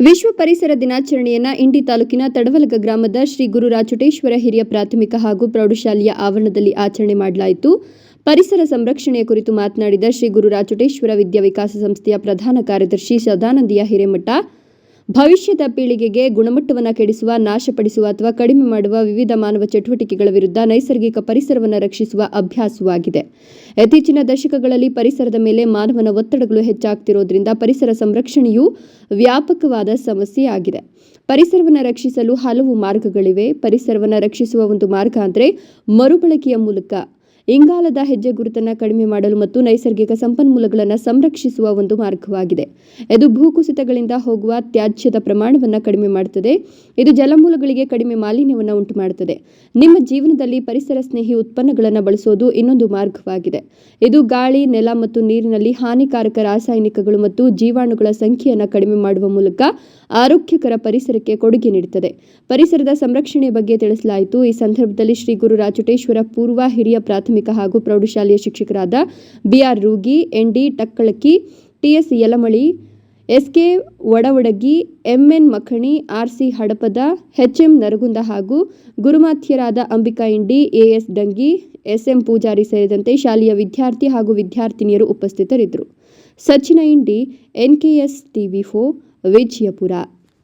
ವಿಶ್ವ ಪರಿಸರ ದಿನಾಚರಣೆಯನ್ನ ಇಂಡಿ ತಾಲೂಕಿನ ತಡವಲಗ ಗ್ರಾಮದ ಶ್ರೀ ಗುರು ರಾಚುಟೇಶ್ವರ ಹಿರಿಯ ಪ್ರಾಥಮಿಕ ಹಾಗೂ ಪ್ರೌಢಶಾಲೆಯ ಆವರಣದಲ್ಲಿ ಆಚರಣೆ ಮಾಡಲಾಯಿತು. ಪರಿಸರ ಸಂರಕ್ಷಣೆಯ ಕುರಿತು ಮಾತನಾಡಿದ ಶ್ರೀ ಗುರು ರಾಚುಟೇಶ್ವರ ವಿದ್ಯಾವಿಕಾಸ ಸಂಸ್ಥೆಯ ಪ್ರಧಾನ ಕಾರ್ಯದರ್ಶಿ ಸದಾನಂದಿಯ ಹಿರೇಮಠ ಭವಿಷ್ಯದ ಪೀಳಿಗೆಗೆ ಗುಣಮಟ್ಟವನ್ನು ಕೆಡಿಸುವ, ನಾಶಪಡಿಸುವ ಅಥವಾ ಕಡಿಮೆ ಮಾಡುವ ವಿವಿಧ ಮಾನವ ಚಟುವಟಿಕೆಗಳ ವಿರುದ್ಧ ನೈಸರ್ಗಿಕ ಪರಿಸರವನ್ನು ರಕ್ಷಿಸುವ ಅಭ್ಯಾಸವಾಗಿದೆ. ಇತ್ತೀಚಿನ ದಶಕಗಳಲ್ಲಿ ಪರಿಸರದ ಮೇಲೆ ಮಾನವನ ಒತ್ತಡಗಳು ಹೆಚ್ಚಾಗ್ತಿರೋದ್ರಿಂದ ಪರಿಸರ ಸಂರಕ್ಷಣೆಯು ವ್ಯಾಪಕವಾದ ಸಮಸ್ಯೆಯಾಗಿದೆ ಪರಿಸರವನ್ನು ರಕ್ಷಿಸಲು ಹಲವು ಮಾರ್ಗಗಳಿವೆ. ಪರಿಸರವನ್ನು ರಕ್ಷಿಸುವ ಒಂದು ಮಾರ್ಗ ಅಂದರೆ ಮರುಬಳಕೆಯ ಮೂಲಕ ಇಂಗಾಲದ ಹೆಜ್ಜೆ ಗುರುತನ್ನು ಕಡಿಮೆ ಮಾಡಲು ಮತ್ತು ನೈಸರ್ಗಿಕ ಸಂಪನ್ಮೂಲಗಳನ್ನು ಸಂರಕ್ಷಿಸುವ ಒಂದು ಮಾರ್ಗವಾಗಿದೆ. ಇದು ಭೂಕುಸಿತಗಳಿಂದ ಹೋಗುವ ತ್ಯಾಜ್ಯದ ಪ್ರಮಾಣವನ್ನು ಕಡಿಮೆ ಮಾಡುತ್ತದೆ ಇದು ಜಲಮೂಲಗಳಿಗೆ ಕಡಿಮೆ ಮಾಲಿನ್ಯವನ್ನು ಉಂಟು ಮಾಡುತ್ತದೆ ನಿಮ್ಮ ಜೀವನದಲ್ಲಿ ಪರಿಸರ ಸ್ನೇಹಿ ಉತ್ಪನ್ನಗಳನ್ನು ಬಳಸೋದು ಇನ್ನೊಂದು ಮಾರ್ಗವಾಗಿದೆ. ಇದು ಗಾಳಿ, ನೆಲ ಮತ್ತು ನೀರಿನಲ್ಲಿ ಹಾನಿಕಾರಕ ರಾಸಾಯನಿಕಗಳು ಮತ್ತು ಜೀವಾಣುಗಳ ಸಂಖ್ಯೆಯನ್ನು ಕಡಿಮೆ ಮಾಡುವ ಮೂಲಕ ಆರೋಗ್ಯಕರ ಪರಿಸರಕ್ಕೆ ಕೊಡುಗೆ ನೀಡುತ್ತದೆ ಪರಿಸರದ ಸಂರಕ್ಷಣೆ ಬಗ್ಗೆ ತಿಳಿಸಲಾಯಿತು. ಈ ಸಂದರ್ಭದಲ್ಲಿ ಶ್ರೀ ಗುರು ರಾಚುಟೇಶ್ವರ ಪೂರ್ವ ಹಿರಿಯ ಪ್ರಾಥಮಿಕ ಹಾಗೂ ಪ್ರೌಢಶಾಲೆಯ ಶಿಕ್ಷಕರಾದ BR Rugi, ND Takkalaki, TS Yalamali, SK Odavadagi MN Makhani, RC Hadapada, HM Naragunda ಹಾಗೂ ಗುರುಮಾಥ್ಯರಾದ ಅಂಬಿಕಾ ಇಂಡಿ, ಎಎಸ್ ಡಂಗಿ, ಎಸ್ಎಂ ಪೂಜಾರಿ ಸೇರಿದಂತೆ ಶಾಲೆಯ ವಿದ್ಯಾರ್ಥಿ ಹಾಗೂ ವಿದ್ಯಾರ್ಥಿನಿಯರು ಉಪಸ್ಥಿತರಿದ್ದರು. ಸಚಿನ ಇಂಡಿ, ಎನ್ಕೆಎಸ್ ಟಿವಿ ಫೋ ವಿಜಯಪುರ.